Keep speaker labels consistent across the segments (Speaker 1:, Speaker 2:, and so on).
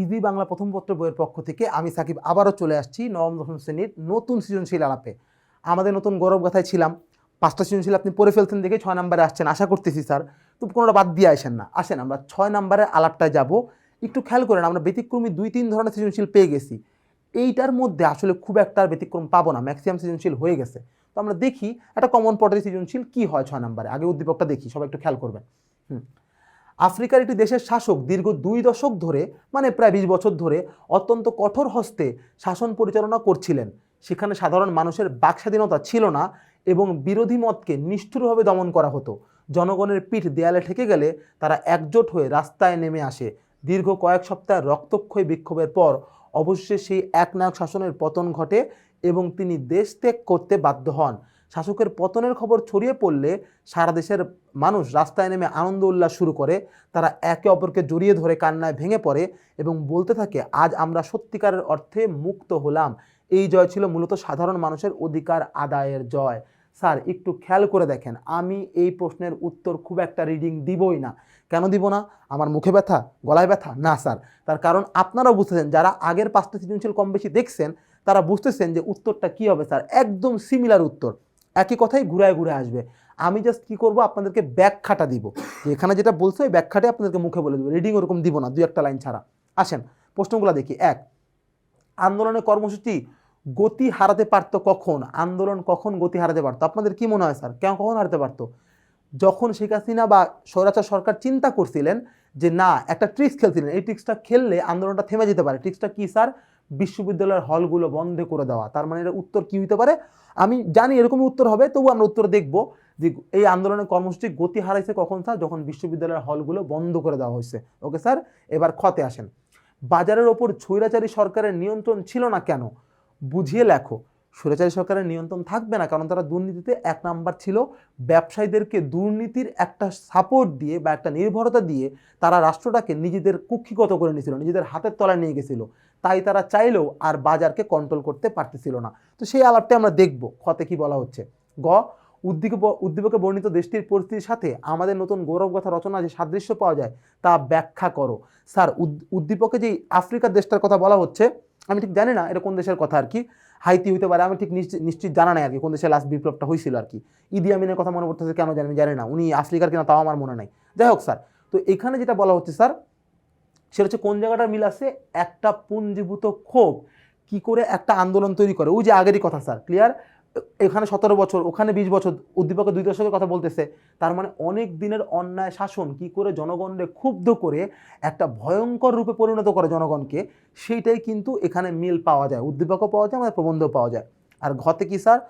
Speaker 1: Easy Bangla প্রথম পত্র বইয়ের পক্ষ থেকে আমি সাকিব আবারও চলে আসছি নবম, দশম শ্রেণির নতুন সৃজনশীল আলাপে। আমাদের নতুন গৌরব গাথায় ছিলাম। পাঁচটা সৃজনশীল আপনি পড়ে ফেলছেন দেখে ছয় নম্বরে আসছেন, আশা করতেছি স্যার। তো কোনোটা বাদ দিয়ে আসেন না। আসেন, আমরা ছয় নম্বরের আলাপটায় যাব। একটু খেয়াল করেন, আমরা ব্যতিক্রমী দুই, তিন ধরনের সৃজনশীল পেয়ে গেছি। এইটার মধ্যে আসলে খুব একটা ব্যতিক্রম পাবো না, ম্যাক্সিমাম সৃজনশীল হয়ে গেছে। তো আমরা দেখি, একটা কমন পটের সৃজনশীল কী হয় ছয় নম্বরে? আগে উদ্দীপকটা দেখি, সবাই একটু খেয়াল করবেন। হুম। আফ্রিকার একটি দেশের শাসক দীর্ঘ দুই দশক ধরে মানে প্রায় বিশ বছর ধরে, অত্যন্ত কঠোর হস্তে শাসন পরিচালনা করছিলেন। সেখানে সাধারণ মানুষের বাকস্বাধীনতা ছিল না এবং বিরোধী মতকে নিষ্ঠুরভাবে দমন করা হতো। জনগণের পিঠ দেয়ালে ঠেকে গেলে তারা একজোট হয়ে রাস্তায় নেমে আসে। দীর্ঘ কয়েক সপ্তাহ রক্তক্ষয় বিক্ষোভের পর অবশেষে সেই একনায়ক শাসনের পতন ঘটে এবং তিনি দেশ ত্যাগ করতে বাধ্য হন। শাসকের পতনের খবর ছড়িয়ে পড়লে সারা দেশের মানুষ রাস্তায় নেমে আনন্দ উল্লাস শুরু করে। তারা একে অপরকে জড়িয়ে ধরে কান্নায় ভেঙে পড়ে এবং বলতে থাকে, আজ আমরা সত্যিকারের অর্থে মুক্ত হলাম। এই জয় ছিল মূলত সাধারণ মানুষের অধিকার আদায়ের জয়। স্যার, একটু খেয়াল করে দেখেন, আমি এই প্রশ্নের উত্তর খুব একটা রিডিং দিবই না। কেন দিব না? আমার মুখে ব্যথা, গলায় ব্যথা? না, স্যার। তার কারণ আপনারাও বুঝতেছেন যারা আগের পাঁচটা সৃজনশীল কম বেশি দেখছেন, তারা বুঝতেছেন যে উত্তরটা কী হবে, স্যার। একদম সিমিলার উত্তর। একই কথাই ঘুরায় ঘুরে আসবে। আমি জাস্ট কী করব? আপনাদেরকে ব্যাখ্যাটা দিব। এখানে যেটা বলছে, ওই ব্যাখ্যাটাই আপনাদেরকে মুখে বলে দেবো। রিডিং ওরকম দিব না, দুই একটা লাইন ছাড়া। আসেন, প্রশ্নগুলো দেখি। এক, আন্দোলনের কর্মসূচি গতি হারাতে পারতো কখন? আন্দোলন কখন গতি হারাতে পারতো? আপনাদের কি মনে হয়, স্যার? কেন কখন হারাতে পারতো? যখন শেখ হাসিনা বা স্বৈরাচার সরকার চিন্তা করছিলেন যে না, একটা ট্রিক্স খেলছিলেন, এই ট্রিক্সটা খেললে আন্দোলনটা থেমে যেতে পারে। ট্রিক্সটা কি, স্যার? বিশ্ববিদ্যালয়ের হলগুলো বন্ধ করে দেওয়া। তার মানে এটা উত্তর কী হইতে পারে? আমি জানি এরকমই উত্তর হবে, তবু আমরা উত্তর দেখব যে এই আন্দোলনের কর্মসূচি গতি হারাইছে কখন স্যার? যখন বিশ্ববিদ্যালয়ের হলগুলো বন্ধ করে দেওয়া হয়েছে। ওকে স্যার, এবার ক্ষতে আসেন। বাজারের ওপর ছৈরাচারী সরকারের নিয়ন্ত্রণ ছিল না কেন? বুঝিয়ে লেখো। স্বৈরাচারী সরকারের নিয়ন্ত্রণ থাকবে না, কারণ তারা দুর্নীতিতে এক নাম্বার ছিল। ব্যবসায়ীদেরকে দুর্নীতির একটা সাপোর্ট দিয়ে বা একটা নির্ভরতা দিয়ে তারা রাষ্ট্রটাকে নিজেদের কুক্ষিগত করে নিয়েছিল, নিজেদের হাতের তলায় নিয়ে গেছিল। তাই তারা চাইলেও আর বাজারকে কন্ট্রোল করতে পারতেছিল না। তো সেই আলাপটা আমরা দেখব, খতে কি বলা হচ্ছে। গ উদ্দীপ উদ্দীপকে বর্ণিত দেশটির পরিস্থিতির সাথে আমাদের নতুন গৌরবগাথা রচনা যে সাদৃশ্য পাওয়া যায়, তা ব্যাখ্যা করো। স্যার উদ্দীপকে যে আফ্রিকার দেশটার কথা বলা হচ্ছে, আমি ঠিক জানি না এটা কোন দেশের কথা আর কি। হাইতি হইতে পারে, আমি ঠিক নিশ্চিত জানা নাই আর কি, কোন দেশে লাস্ট বিপ্লবটা হয়েছিল আর কি। ইদি আমিনের কথা মনে পড়তেছে, কেন জানি আমি জানি না, উনি আফ্রিকার কিনা তাও আমার মনে নাই। যাই হোক স্যার, তো এখানে যেটা বলা হচ্ছে স্যার, সেটা হচ্ছে কোন জায়গাটার মিল আছে? একটা পুঞ্জীভূত ক্ষোভ, কি করে একটা আন্দোলন তৈরি করে? ওই যে আগেরই কথা স্যার ক্লিয়ার এখানে সতেরো বছর, ওখানে বিশ বছর, উদ্দীপকের দুই দশকের কথা বলতেছে। তার মানে অনেক দিনের অন্যায় শাসন কি করে জনগণকে ক্ষুব্ধ করে একটা ভয়ঙ্কর রূপে পরিণত করে জনগণকে, সেইটাই কিন্তু এখানে মিল পাওয়া যায়, উদ্দীপকও পাওয়া যায়, আমাদের প্রবন্ধও পাওয়া যায়। আর ঘতে কি স্যার?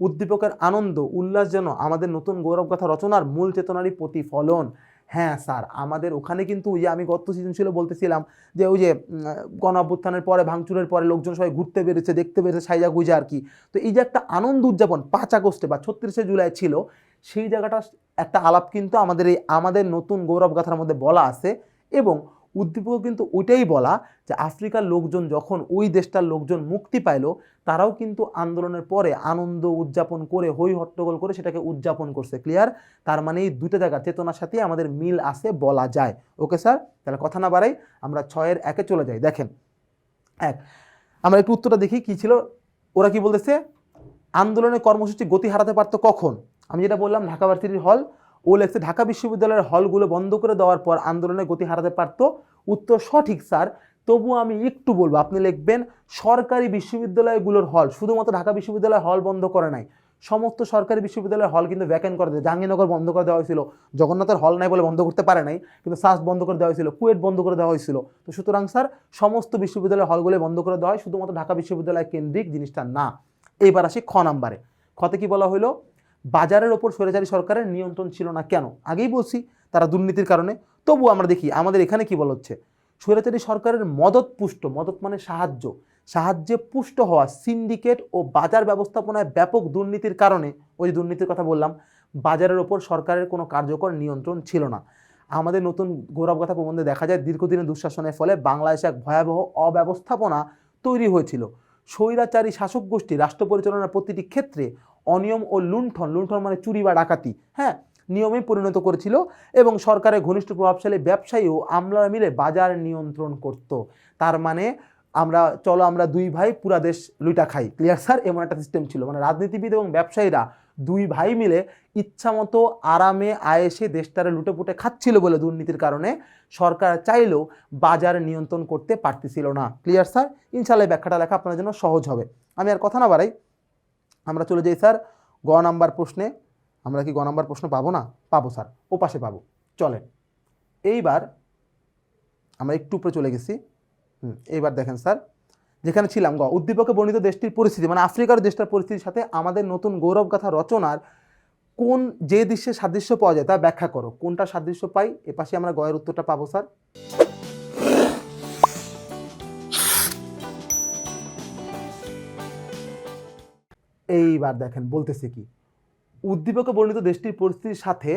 Speaker 1: উদ্দীপকের আনন্দ, উল্লাস যেন আমাদের নতুন গৌরবগাথা রচনার মূল চেতনারই প্রতিফলন। হ্যাঁ স্যার, আমাদের ওখানে কিন্তু ওই যে আমি গত সিজন ছিল বলতেছিলাম যে ওই যে গণ অভ্যুত্থানের পরে, ভাঙচুরের পরে লোকজন সবাই ঘুরতে বেরোচ্ছে, দেখতে বেরোচ্ছে, সাইজা গুজা আর কি। তো এই যে একটা আনন্দ উদযাপন, পাঁচ আগস্টে বা ছত্রিশে জুলাই ছিল, সেই জায়গাটা একটা আলাপ কিন্তু আমাদের এই, আমাদের নতুন গৌরব গাথার মধ্যে বলা আছে এবং উদ্দীপক কিন্তু ওইটাই বলা যে আফ্রিকার লোকজন যখন ওই দেশটার লোকজন মুক্তি পাইলো, তারাও কিন্তু আন্দোলনের পরে আনন্দ উদযাপন করে হই হট্টগোল করে সেটাকে উদযাপন করছে। ক্লিয়ার তার মানে এই দুটো জায়গার চেতনার সাথে আমাদের মিল আছে বলা যায়। ওকে স্যার তাহলে কথা না বাড়াই আমরা ছয়ের একে চলে যাই। দেখেন, এক, আমরা একটু উত্তরটা দেখি কি ছিল। ওরা কি বলতেছে? আন্দোলনের কর্মসূচি গতি হারাতে পারতো কখন? আমি যেটা বললাম, ঢাকা ভার্সিটির হল ও লেখছে ঢাকা বিশ্ববিদ্যালয়ের হলগুলো বন্ধ করে দেওয়ার পর আন্দোলনের গতি হারাতে পারতো। উত্তর সঠিক, স্যার। তবু আমি একটু বলব, আপনি লিখবেন, সরকারি বিশ্ববিদ্যালয়গুলোর হল, শুধুমাত্র ঢাকা বিশ্ববিদ্যালয় হল বন্ধ করে নাই, সমস্ত সরকারি বিশ্ববিদ্যালয়ের হল কিন্তু ভ্যাকেন্ট করে দেয়। জাহাঙ্গীরনগর বন্ধ করে দেওয়া হয়েছিল, জগন্নাথের হল নাই বলে বন্ধ করতে পারে নাই, কিন্তু সাস্ট বন্ধ করে দেওয়া হয়েছিল, কুয়েট বন্ধ করে দেওয়া হয়েছিল। তো সুতরাং, স্যার, সমস্ত বিশ্ববিদ্যালয়ের হলগুলো বন্ধ করে দেওয়া হয়, শুধুমাত্র ঢাকা বিশ্ববিদ্যালয় কেন্দ্রিক জিনিসটা না। এইবার আসি খ নাম্বারে। খতে কি বলা হলো বাজারের ওপর স্বৈরাচারী সরকারের নিয়ন্ত্রণ ছিল না কেন? আগেই বলছি, তারা দুর্নীতির কারণে। তবু আমরা দেখি, আমাদের এখানে কি বলা হচ্ছে? স্বৈরাচারী সরকারের মদত পুষ্ট, মদত মানে সাহায্য। সাহায্যে পুষ্ট হওয়া সিন্ডিকেট ও বাজার ব্যবস্থাপনায় ব্যাপক দুর্নীতির কারণে, ওই দুর্নীতির কথা বললাম, বাজারের ওপর সরকারের কোনো কার্যকর নিয়ন্ত্রণ ছিল না। আমাদের নতুন গৌরব কথা প্রবন্ধে দেখা যায়, দীর্ঘদিনের দুঃশাসনের ফলে বাংলাদেশে এক ভয়াবহ অব্যবস্থাপনা তৈরি হয়েছিল। স্বৈরাচারী শাসক গোষ্ঠী, রাষ্ট্র পরিচালনার প্রতিটি ক্ষেত্রে অনিয়ম ও লুণ্ঠন লুণ্ঠন মানে চুরি বা ডাকাতি হ্যাঁ? নিয়মে পরিণত করেছিল এবং সরকারের ঘনিষ্ঠ প্রভাবশালী ব্যবসায়ী ও আমলারা মিলে বাজার নিয়ন্ত্রণ করত। তার মানে আমরা, চলো আমরা দুই ভাই পুরা দেশ লুইটা খাই। ক্লিয়ার স্যার এমন একটা সিস্টেম ছিল। মানে রাজনীতিবিদ এবং ব্যবসায়ীরা দুই ভাই মিলে ইচ্ছামতো আরামে, আয়েসে দেশটারে লুটে পুটে খাচ্ছিল বলে দুর্নীতির কারণে সরকার চাইলেও বাজার নিয়ন্ত্রণ করতে পারতেছিল না। ক্লিয়ার স্যার ইনশাল্লাহ ব্যাখ্যাটা লেখা আপনার জন্য সহজ হবে। আমি আর কথা না বাড়াই। আমরা চলে যাই, স্যার। গ নাম্বার প্রশ্নে। আমরা কি গ নাম্বার প্রশ্ন পাবো না? পাবো, স্যার। ও পাশে পাবো। চলেন। এইবার আমরা একটু উপরে চলে গেছি। হুম, এইবার দেখেন, স্যার। যেখানে ছিলাম, গ। উদ্দীপকে বর্ণিত দেশটির পরিস্থিতি মানে আফ্রিকার দেশটার পরিস্থিতির সাথে আমাদের নতুন গৌরবগাথা রচনার কোন, যে দৃশ্যে সাদৃশ্য পাওয়া যায় তা ব্যাখ্যা করো। কোনটা সাদৃশ্য পাই? এ পাশে আমরা গয়ের উত্তরটা পাবো, স্যার। এইবার দেখেন, বলতেছে কি? উদ্দীপকে বর্ণিত দেশটির পরিস্থিতির সাথে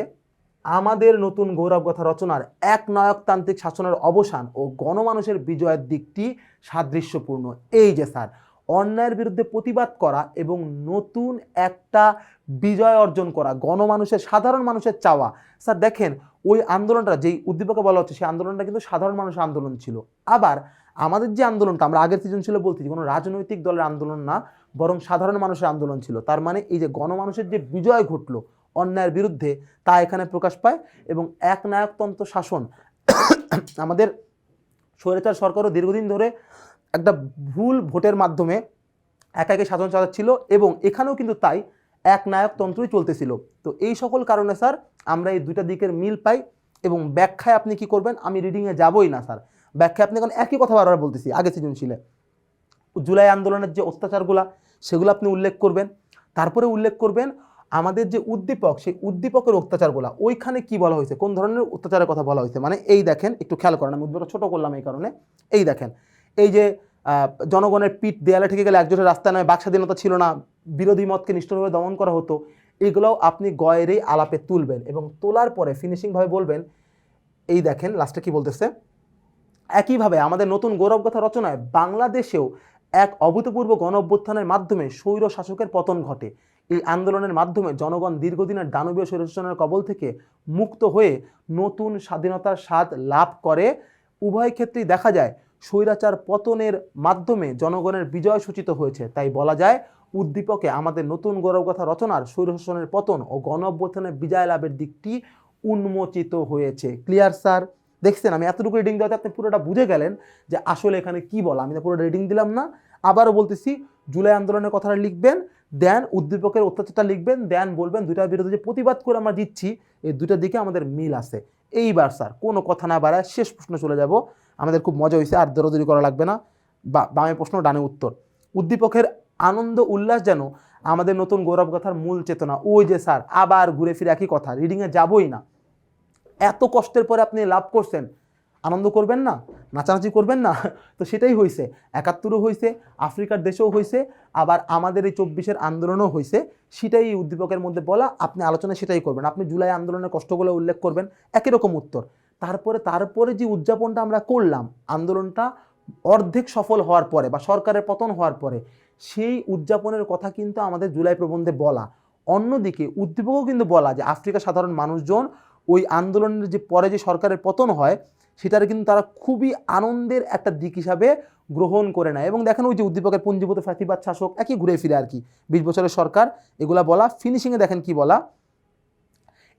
Speaker 1: আমাদের নতুন গৌরবগাথা রচনার এক নায়কতান্ত্রিক শাসনের অবসান ও গণমানুষের বিজয়ের দিকটি সাদৃশ্যপূর্ণ। এই যে স্যার, অন্যায়ের বিরুদ্ধে প্রতিবাদ করা এবং নতুন একটা বিজয় অর্জন করা, গণমানুষের, সাধারণ মানুষের চাওয়া। স্যার, দেখেন, ওই আন্দোলনটা, যেই উদ্দীপকে বলা হচ্ছে, সেই আন্দোলনটা কিন্তু সাধারণ মানুষের আন্দোলন ছিল। আবার আমাদের যে আন্দোলনটা, আমরা আগের সিজন ছিল বলছি কোনো রাজনৈতিক দলের আন্দোলন না, বরং সাধারণ মানুষের আন্দোলন ছিল। তার মানে এই যে গণমানুষের যে বিজয় ঘটলো অন্যায়ের বিরুদ্ধে, তা এখানে প্রকাশ পায় এবং এক নায়কতন্ত্র শাসন আমাদের স্বৈরাচার সরকারও দীর্ঘদিন ধরে একটা ভুল ভোটের মাধ্যমে একা একে শাসন চালাচ্ছিল এবং এখানেও কিন্তু তাই এক নায়কতন্ত্রই চলতেছিল। তো এই সকল কারণে, স্যার, আমরা এই দুইটা দিকের মিল পাই এবং ব্যাখ্যায় আপনি কি করবেন? আমি রিডিংয়ে যাবই না, স্যার। ব্যাখ্যায় আপনি এখন একই কথা বারবার বলতেছি, আগে সৃজনশীলে। জুলাই আন্দোলনের যে অত্যাচারগুলা, সেগুলো আপনি উল্লেখ করবেন, তারপরে উল্লেখ করবেন আমাদের যে উদ্দীপক, সেই উদ্দীপকের অত্যাচারগুলো, ওইখানে কি বলা হয়েছে? কোন ধরনের অত্যাচারের কথা বলা হয়েছে? মানে এই দেখেন, একটু খেয়াল করেন, আমি উদ্দীপকটা ছোটো করলাম এই কারণে। এই দেখেন, এই যে জনগণের পিঠ দেয়ালে ঠেকে গেলে একজনের রাস্তায় নয় বাক স্বাধীনতা ছিল না, বিরোধী মতকে নিষ্ঠুরভাবে দমন করা হতো, এগুলোও আপনি গয়েরই আলাপে তুলবেন এবং তোলার পরে ফিনিশিংভাবে বলবেন, এই দেখেন লাস্টে কি বলতেছে? একইভাবে আমাদের নতুন গৌরবগাথা রচনায় বাংলাদেশেও এক অভূতপূর্ব গণ অভ্যুত্থানের মাধ্যমে স্বৈর শাসকের পতন ঘটে। এই আন্দোলনের মাধ্যমে জনগণ দীর্ঘদিনের দানবীয় স্বৈরশাসনের কবল থেকে মুক্ত হয়ে নতুন স্বাধীনতার স্বাদ লাভ করে। উভয় ক্ষেত্রেই দেখা যায়, স্বৈরাচার পতনের মাধ্যমে জনগণের বিজয় সূচিত হয়েছে। তাই বলা যায়, উদ্দীপকে আমাদের নতুন গৌরবগাথা রচনার স্বৈরশাসনের পতন ও গণ অভ্যুত্থানের বিজয় লাভের দিকটি উন্মোচিত হয়েছে। Clear, sir? দেখছেন, আমি এতটুকু রিডিং দেওয়াতে আপনি পুরোটা বুঝে গেলেন যে আসলে এখানে কি বলা। আমি তো পুরো রিডিং দিলাম না। আবারও বলতেছি, জুলাই আন্দোলনের কথাটা লিখবেন, দেন উদ্দীপকের অত্যাচারটা লিখবেন, দেন বলবেন দুইটার বিরুদ্ধে যে প্রতিবাদ করে আমরা দিচ্ছি এই দুইটার দিকে আমাদের মিল আছে। এইবার স্যার, কোনো কথা না বাড়ায় শেষ প্রশ্ন চলে যাব। আমাদের খুব মজা হয়েছে, আর দরদরি করা লাগবে না। বা, বামে প্রশ্ন, ডানে উত্তর। উদ্দীপকের আনন্দ, উল্লাস যেন আমাদের নতুন গৌরবগাথার মূল চেতনা। ওই যে স্যার, আবার ঘুরে ফিরে একই কথা। রিডিংয়ে যাবই না। এত কষ্টের পরে আপনি লাভ করছেন। আনন্দ করবেন না, নাচানাচি করবেন না। তো সেটাই হয়েছে একাত্তরও হয়েছে আফ্রিকার দেশেও হয়েছে আবার আমাদের এই চব্বিশের আন্দোলনও হয়েছে সেটাই এই উদ্দীপকের মধ্যে বলা, আপনি আলোচনায় সেটাই করবেন। আপনি জুলাই আন্দোলনের কষ্টগুলো উল্লেখ করবেন, একই রকম উত্তর। তারপরে তারপরে যে উদযাপনটা আমরা করলাম, আন্দোলনটা অর্ধেক সফল হওয়ার পরে বা সরকারের পতন হওয়ার পরে, সেই উদযাপনের কথা কিন্তু আমাদের জুলাই প্রবন্ধে বলা। অন্যদিকে উদ্দীপকও কিন্তু বলা যে আফ্রিকা সাধারণ মানুষজন ওই আন্দোলনের যে পরে যে সরকারের পতন হয়, সেটার কিন্তু তারা খুবই আনন্দের একটা দিক হিসাবে গ্রহণ করে নেয়। এবং দেখেন ওই যে উদ্দীপকের পুঞ্জীভূত ফাঁসিবাদ শাসক একই ঘুরে ফিরে আর কি। বিশ বছরের সরকার, এগুলা বলা ফিনিশিংয়ে দেখেন কি বলা।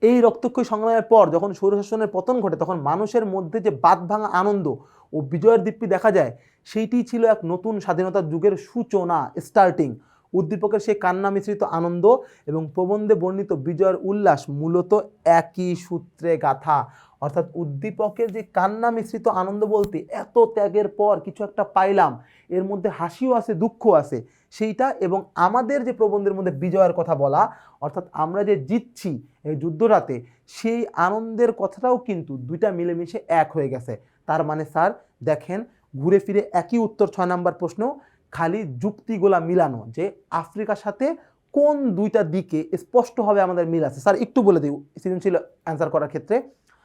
Speaker 1: এই রক্তক্ষয়ী সংগ্রামের পর যখন স্বৈরশাসনের পতন ঘটে, তখন মানুষের মধ্যে যে বাদ ভাঙা আনন্দ ও বিজয়ের দীপ্তি দেখা যায়, সেইটি ছিল এক নতুন স্বাধীনতার যুগের সূচনা স্টার্টিং উদ্দীপকের সেই কান্না মিশ্রিত আনন্দ এবং প্রবন্ধে বর্ণিত বিজয়ের উল্লাস মূলত একই সূত্রে গাথা। অর্থাৎ উদ্দীপকের যে কান্না মিশ্রিত আনন্দ বলতে এত ত্যাগের পর কিছু একটা পাইলাম, এর মধ্যে হাসিও আছে দুঃখ আছে। সেইটা এবং আমাদের যে প্রবন্ধের মধ্যে বিজয়ের কথা বলা, অর্থাৎ আমরা যে জিতছি এই যুদ্ধটাতে সেই আনন্দের কথাটাও কিন্তু দুইটা মিলেমিশে এক হয়ে গেছে। তার মানে স্যার, দেখেন, ঘুরে ফিরে একই উত্তর ছয় নাম্বার প্রশ্ন খালি যুক্তিগুলা মিলানো যে আফ্রিকার সাথে কোন দুইটা দিকে স্পষ্টভাবে আমাদের মিল আছে। স্যার, একটু বলে দিই সৃজনশীল অ্যান্সার করার ক্ষেত্রে।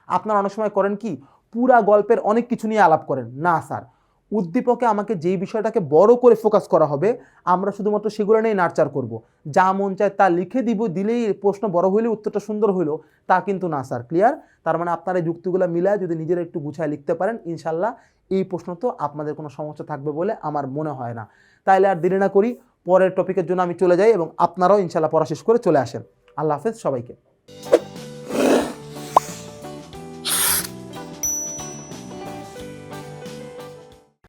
Speaker 1: আপনারা অনেক সময় করেন কি, পুরা গল্পের অনেক কিছু নিয়ে আলাপ করেন। না, স্যার উদ্দীপকে আমাকে যেই বিষয়টাকে বড় করে ফোকাস করা হবে, আমরা শুধুমাত্র সেগুলো নিয়ে নার্চার করব। যা মন চায় তা লিখে দিব, দিলেই প্রশ্ন বড় হইলে, উত্তরটা সুন্দর হইল, তা কিন্তু না স্যার ক্লিয়ার তার মানে আপনারা এই যুক্তিগুলো মিলায় যদি নিজেরা একটু গুছায় লিখতে পারেন, ইনশাল্লাহ এই প্রশ্ন তো আপনাদের কোনো সমস্যা থাকবে বলে আমার মনে হয় না। তাইলে আর দেরি না করি, পরের টপিকের জন্য আমি চলে যাই এবং আপনারাও ইনশাল্লাহ পড়া শেষ করে চলে আসেন। আল্লাহ হাফেজ সবাইকে।